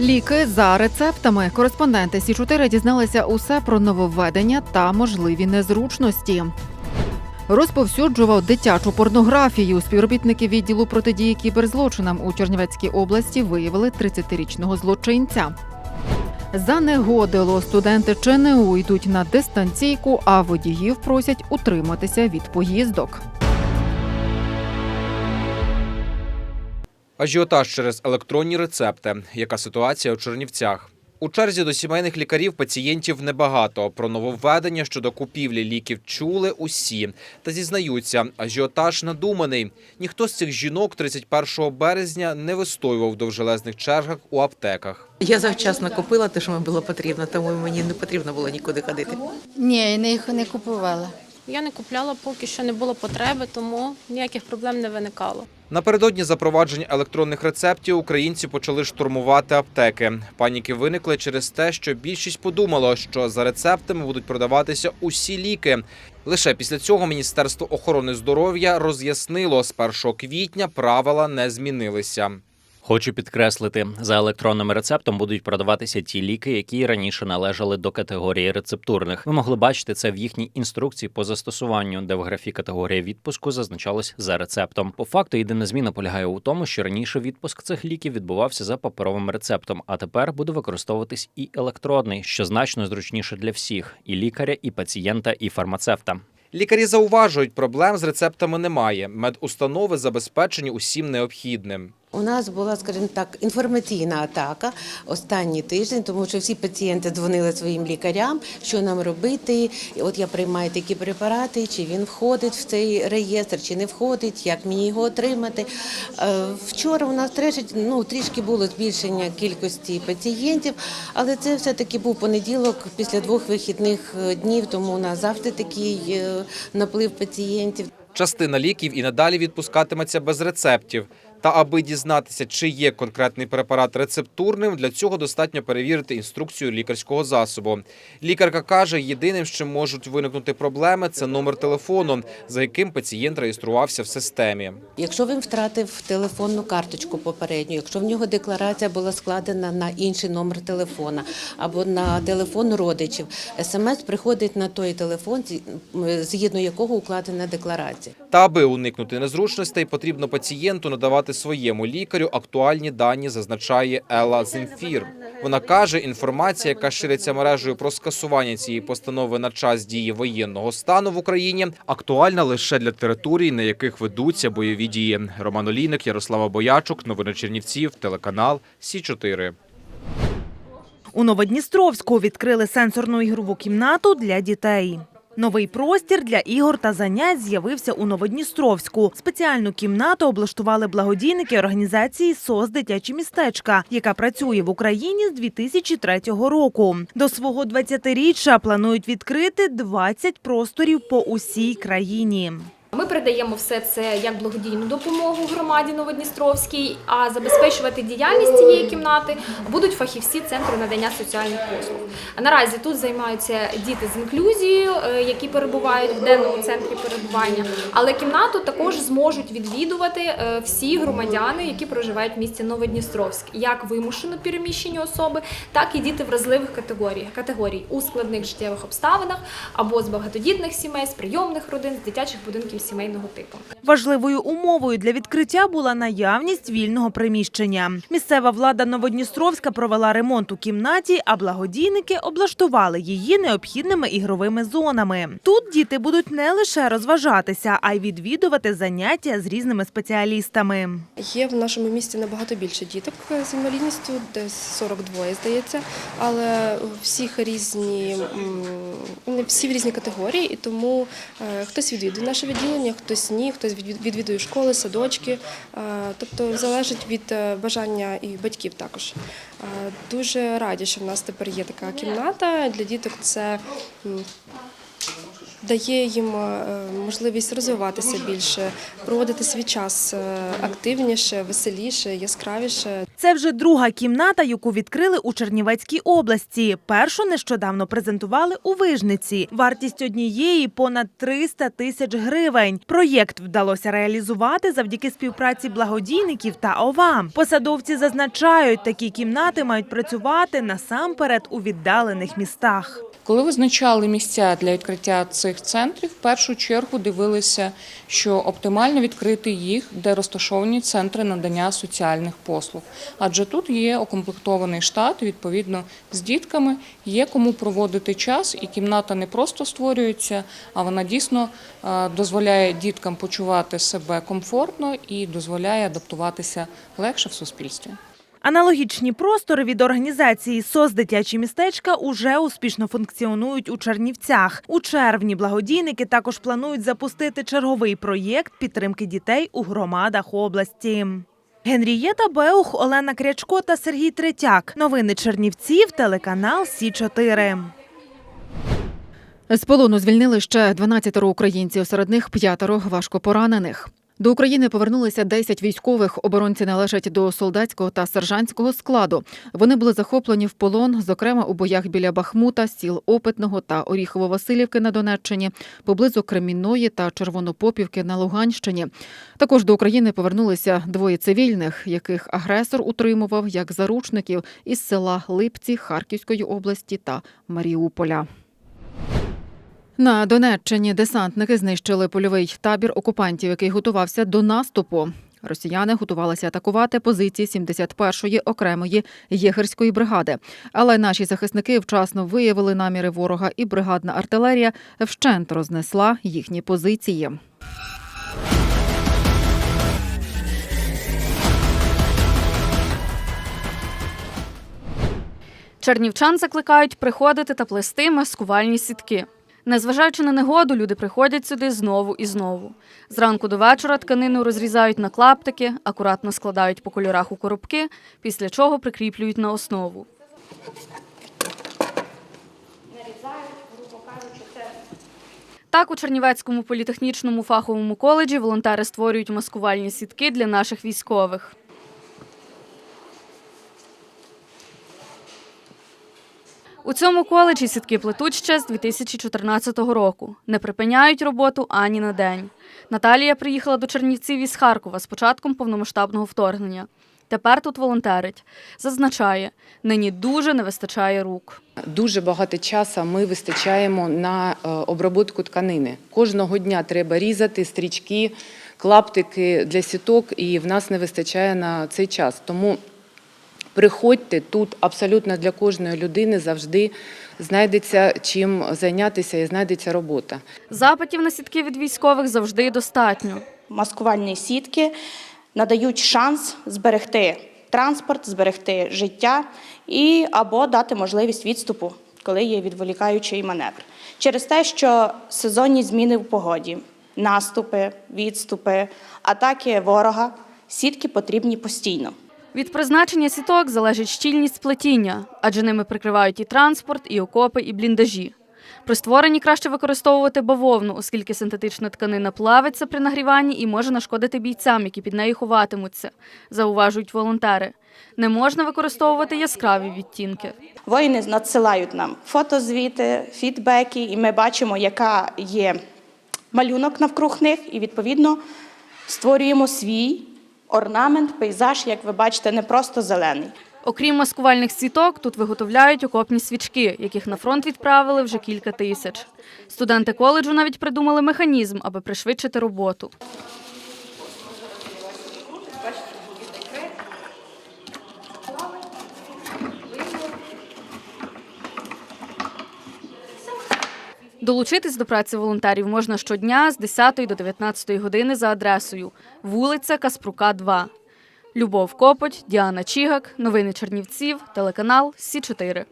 Ліки за рецептами. Кореспонденти Сі 4 дізналися усе про нововведення та можливі незручності. Розповсюджував дитячу порнографію. Співробітники відділу протидії кіберзлочинам у Чернівецькій області виявили 30-річного злочинця. Занегодило студенти ЧНУ йдуть на дистанційку, а водіїв просять утриматися від поїздок. Ажіотаж через електронні рецепти. Яка ситуація у Чернівцях? У черзі до сімейних лікарів пацієнтів небагато. Про нововведення щодо купівлі ліків чули усі. Та зізнаються, ажіотаж надуманий. Ніхто з цих жінок 31 березня не вистоював в довжелезних чергах у аптеках. Я завчасно купила те, що мені було потрібно, тому мені не потрібно було нікуди ходити. Ні, не, їх не купувала. Я не купляла, поки що не було потреби, тому ніяких проблем не виникало. Напередодні запровадження електронних рецептів українці почали штурмувати аптеки. Паніки виникли через те, що більшість подумало, що за рецептами будуть продаватися усі ліки. Лише після цього Міністерство охорони здоров'я роз'яснило, з 1 квітня правила не змінилися. Хочу підкреслити, за електронним рецептом будуть продаватися ті ліки, які раніше належали до категорії рецептурних. Ви могли бачити це в їхній інструкції по застосуванню, де в графі категорія відпуску зазначалось за рецептом. По факту єдина зміна полягає у тому, що раніше відпуск цих ліків відбувався за паперовим рецептом, а тепер буде використовуватись і електронний, що значно зручніше для всіх і лікаря, і пацієнта, і фармацевта. Лікарі зауважують, проблем з рецептами немає. Медустанови забезпечені усім необхідним. У нас була, скажімо так, інформаційна атака останній тиждень, тому що всі пацієнти дзвонили своїм лікарям, що нам робити. От я приймаю такі препарати, чи він входить в цей реєстр, чи не входить, як мені його отримати. Е, Вчора у нас трішки, ну, трішки було збільшення кількості пацієнтів, але це все-таки був понеділок після двох вихідних е, днів, тому у нас завжди такий е, наплив пацієнтів. Частина ліків і надалі відпускатиметься без рецептів. Та аби дізнатися, чи є конкретний препарат рецептурним, для цього достатньо перевірити інструкцію лікарського засобу. Лікарка каже, єдиним, чим можуть виникнути проблеми, це номер телефону, за яким пацієнт реєструвався в системі. Якщо він втратив телефонну карточку попередню, якщо в нього декларація була складена на інший номер телефона або на телефон родичів, смс приходить на той телефон, згідно якого укладена декларація. Та аби уникнути незручностей, потрібно пацієнту надавати своєму лікарю актуальні дані, зазначає Елла Земфір. Вона каже, інформація, яка шириться мережею про скасування цієї постанови на час дії воєнного стану в Україні, актуальна лише для територій, на яких ведуться бойові дії. Роман Олійник, Ярослава Боячук, новини Чернівців, телеканал Сі 4 У Новодністровську відкрили сенсорну ігрову кімнату для дітей. Новий простір для ігор та занять з'явився у Новодністровську. Спеціальну кімнату облаштували благодійники організації СОС Дитячі містечка, яка працює в Україні з 2003 року. До свого 20-річчя планують відкрити 20 просторів по усій країні. Ми передаємо все це як благодійну допомогу громаді Новодністровській, а забезпечувати діяльність цієї кімнати будуть фахівці центру надання соціальних послуг. Наразі тут займаються діти з інклюзією, е, які перебувають в денному центрі перебування. Але кімнату також зможуть відвідувати е, всі громадяни, які проживають в місті Новодністровськ, як вимушено переміщені особи, так і діти вразливих категорій, категорій у складних життєвих обставинах або з багатодітних сімей, з прийомних родин, з дитячих будинків сімейного типу. Важливою умовою для відкриття була наявність вільного приміщення. Місцева влада Новодністровська провела ремонт у кімнаті, а благодійники облаштували її необхідними ігровими зонами. Тут діти будуть не лише розважатися, а й відвідувати заняття з різними спеціалістами. Є в нашому місті набагато більше діток з інвалідністю, десь 42, здається, але всіх різні всі в різні категорії, і тому е, хтось відвідує наше відділення, хтось ні, хтось відвід- відвідує школи, садочки. е, Тобто залежить від е, бажання і батьків також. Е, Дуже раді, що в нас тепер є така кімната для діток. Це дає їм е, можливість розвиватися більше, проводити свій час е, активніше, веселіше, яскравіше. Це вже друга кімната, яку відкрили у Чернівецькій області. Першу нещодавно презентували у Вижниці. Вартість однієї понад 300 тисяч гривень. Проєкт вдалося реалізувати завдяки співпраці благодійників та ОВА. Посадовці зазначають, такі кімнати мають працювати насамперед у віддалених містах. Коли визначали місця для відкриття цих центрів, в першу чергу дивилися, що оптимально відкрити їх, де розташовані центри надання соціальних послуг. Адже тут є укомплектований штат, відповідно, з дітками, є кому проводити час, і кімната не просто створюється, а вона дійсно е, дозволяє діткам почувати себе комфортно і дозволяє адаптуватися легше в суспільстві. Аналогічні простори від організації «СОС дитячі містечка уже успішно функціонують у Чернівцях. У червні благодійники також планують запустити черговий проєкт підтримки дітей у громадах області. Генрієта Беух, Олена Крячко та Сергій Третяк. Новини Чернівців, телеканал Сі 4 З полону звільнили ще 12 українців, серед них п'ятеро важкопоранених. До України повернулися 10 військових. Оборонці належать до солдатського та сержантського складу. Вони були захоплені в полон, зокрема у боях біля Бахмута, сіл Опитного та Оріхово-Василівки на Донеччині, поблизу Кремінної та Червонопопівки на Луганщині. Також до України повернулися двоє цивільних, яких агресор утримував як заручників із села Липці Харківської області та Маріуполя. На Донеччині десантники знищили польовий табір окупантів, який готувався до наступу. Росіяни готувалися атакувати позиції 71-ї окремої єгерської бригади. Але наші захисники вчасно виявили наміри ворога, і бригадна артилерія вщент рознесла їхні позиції. Чернівчан закликають приходити та плести маскувальні сітки. Незважаючи на негоду, люди приходять сюди знову і знову. Зранку до вечора тканину розрізають на клаптики, акуратно складають по кольорах у коробки, після чого прикріплюють на основу. Так, у Чернівецькому політехнічному фаховому коледжі волонтери створюють маскувальні сітки для наших військових. У цьому коледжі сітки плетуть ще з 2014 року. Не припиняють роботу ані на день. Наталія приїхала до Чернівців із Харкова з початком повномасштабного вторгнення. Тепер тут волонтерить. Зазначає, нині дуже не вистачає рук. Дуже багато часу ми вистачаємо на е, обробітку тканини. Кожного дня треба різати стрічки, клаптики для сіток, і в нас не вистачає на цей час. Тому приходьте тут абсолютно для кожної людини завжди знайдеться чим зайнятися і знайдеться робота. Запитів на сітки від військових завжди достатньо. Маскувальні сітки надають шанс зберегти транспорт, зберегти життя і або дати можливість відступу, коли є відволікаючий маневр. Через те, що сезонні зміни в погоді, наступи, відступи, атаки ворога, сітки потрібні постійно. Від призначення сіток залежить щільність плетіння, адже ними прикривають і транспорт, і окопи, і бліндажі. При створенні краще використовувати бавовну, оскільки синтетична тканина плавиться при нагріванні і може нашкодити бійцям, які під нею ховатимуться, зауважують волонтери. Не можна використовувати яскраві відтінки. Воїни надсилають нам фотозвіти, фідбеки, і ми бачимо, яка є малюнок навкруг них, і відповідно створюємо свій орнамент, пейзаж, як ви бачите, не просто зелений. Окрім маскувальних світок, тут виготовляють окопні свічки, яких на фронт відправили вже кілька тисяч. Студенти коледжу навіть придумали механізм, аби пришвидшити роботу. Долучитись до праці волонтерів можна щодня з 10 до 19 години за адресою вулиця Каспрука, 2. Любов Копоть, Діана Чігак, новини Чернівців, телеканал Сі 4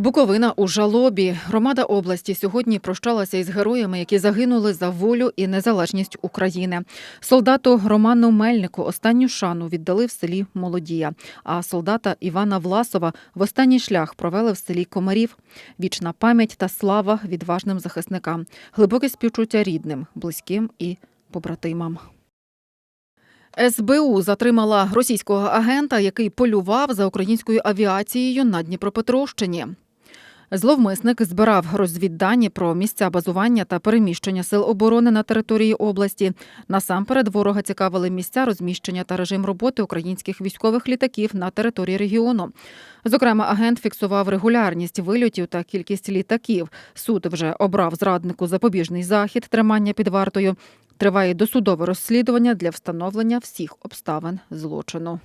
Буковина у жалобі. Громада області сьогодні прощалася із героями, які загинули за волю і незалежність України. Солдату Роману Мельнику останню шану віддали в селі Молодія, а солдата Івана Власова в останній шлях провели в селі Комарів. Вічна пам'ять та слава відважним захисникам, глибоке співчуття рідним, близьким і побратимам. СБУ затримала російського агента, який полював за українською авіацією на Дніпропетровщині. Зловмисник збирав розвіддані про місця базування та переміщення сил оборони на території області. Насамперед ворога цікавили місця розміщення та режим роботи українських військових літаків на території регіону. Зокрема, агент фіксував регулярність вильотів та кількість літаків. Суд вже обрав зраднику запобіжний захід тримання під вартою. Триває досудове розслідування для встановлення всіх обставин злочину.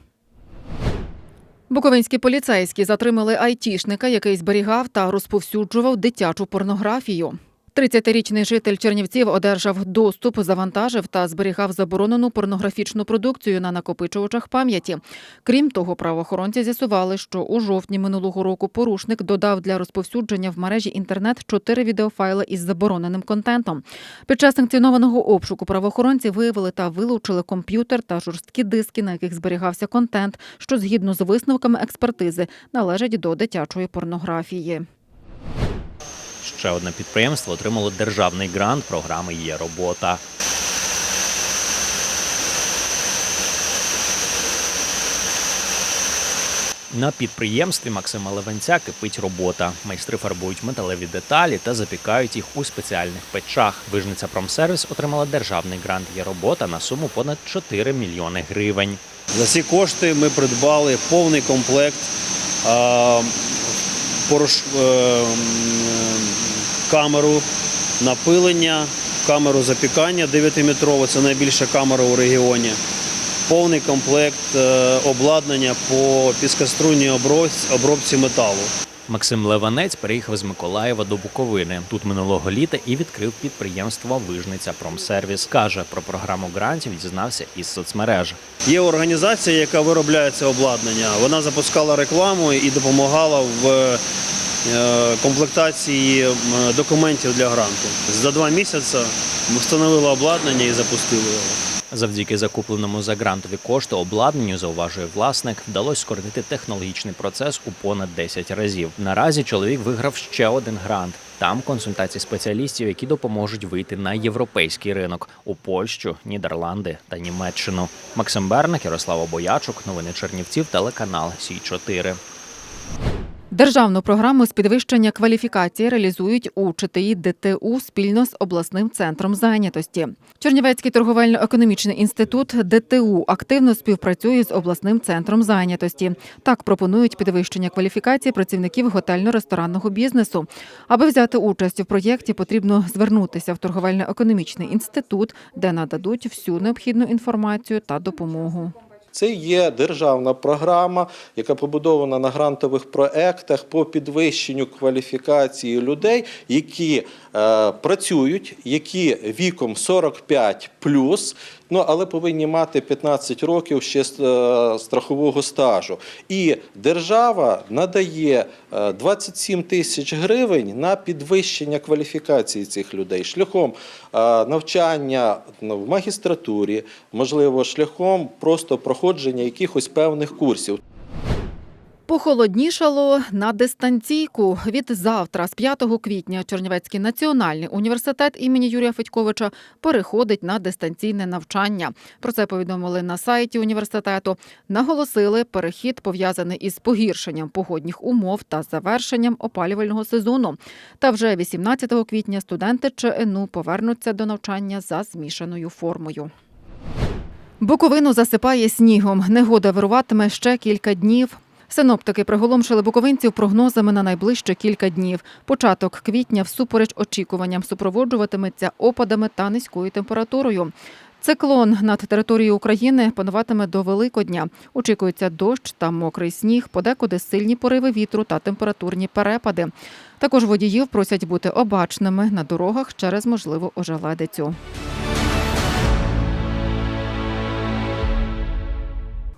Буковинські поліцейські затримали айтішника, який зберігав та розповсюджував дитячу порнографію. 30-річний житель Чернівців одержав доступ, завантажив та зберігав заборонену порнографічну продукцію на накопичувачах пам'яті. Крім того, правоохоронці з'ясували, що у жовтні минулого року порушник додав для розповсюдження в мережі інтернет чотири відеофайли із забороненим контентом. Під час санкціонованого обшуку правоохоронці виявили та вилучили комп'ютер та жорсткі диски, на яких зберігався контент, що згідно з висновками експертизи належать до дитячої порнографії. Ще одне підприємство отримало державний грант програми Є робота. На підприємстві Максима Левенця кипить робота. Майстри фарбують металеві деталі та запікають їх у спеціальних печах. Вижниця Промсервіс отримала державний грант Є робота на суму понад 4 мільйони гривень. За ці кошти ми придбали повний комплект порош, е, камеру напилення, камеру запікання 9-метрову, це найбільша камера у регіоні. Повний комплект е, обладнання по піскоструйній обробці, обробці металу. Максим Леванець переїхав з Миколаєва до Буковини. Тут минулого літа і відкрив підприємство Вижниця Промсервіс. Каже, про програму грантів дізнався із соцмереж. Є організація, яка виробляє це обладнання. Вона запускала рекламу і допомагала в е, комплектації документів для гранту. За два місяці ми встановили обладнання і запустили його. Завдяки закупленому за грантові кошти обладнанню, зауважує власник, вдалося скоротити технологічний процес у понад 10 разів. Наразі чоловік виграв ще один грант. Там консультації спеціалістів, які допоможуть вийти на європейський ринок у Польщу, Нідерланди та Німеччину. Максим Берник, Ярослава Боячук, новини Чернівців, телеканал Сі 4 Державну програму з підвищення кваліфікації реалізують у ЧТІ ДТУ спільно з обласним центром зайнятості. Чернівецький торговельно-економічний інститут ДТУ активно співпрацює з обласним центром зайнятості. Так пропонують підвищення кваліфікації працівників готельно-ресторанного бізнесу. Аби взяти участь у проєкті, потрібно звернутися в торговельно-економічний інститут, де нададуть всю необхідну інформацію та допомогу. Це є державна програма, яка побудована на грантових проектах по підвищенню кваліфікації людей, які е, працюють, які віком 45 плюс. ну але повинні мати 15 років ще е, страхового стажу. І держава надає е, 27 тисяч гривень на підвищення кваліфікації цих людей шляхом е, навчання ну, в магістратурі, можливо, шляхом просто проходження якихось певних курсів. Похолоднішало на дистанційку. Від завтра, з 5 квітня, Чернівецький національний університет імені Юрія Федьковича переходить на дистанційне навчання. Про це повідомили на сайті університету. Наголосили, перехід пов'язаний із погіршенням погодних умов та завершенням опалювального сезону. Та вже 18 квітня студенти ЧНУ повернуться до навчання за змішаною формою. Буковину засипає снігом. Негода вируватиме ще кілька днів. Синоптики приголомшили буковинців прогнозами на найближче кілька днів. Початок квітня всупереч очікуванням супроводжуватиметься опадами та низькою температурою. Циклон над територією України пануватиме до Великодня. Очікується дощ та мокрий сніг, подекуди сильні пориви вітру та температурні перепади. Також водіїв просять бути обачними на дорогах через можливу ожеледицю.